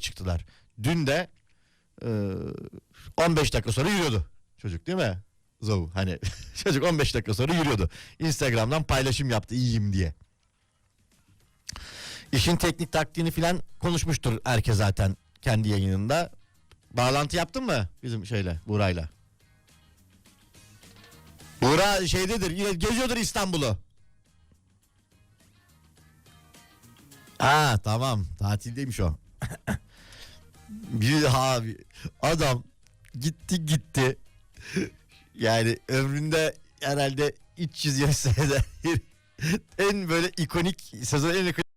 çıktılar. Dün de e, 15 dakika sonra yürüyordu çocuk değil mi? Zovu hani çocuk 15 dakika sonra yürüyordu. Instagram'dan paylaşım yaptı iyiyim diye. İşin teknik taktiğini filan konuşmuştur herkes zaten kendi yayınında. Bağlantı yaptın mı bizim şeyle Buğra'yla? Buğra şeydedir geziyordur İstanbul'u. Ha tamam tatildeymiş o. bir abi adam gitti gitti. Yani ömründe herhalde 320 senede en böyle ikonik sezon en ikonik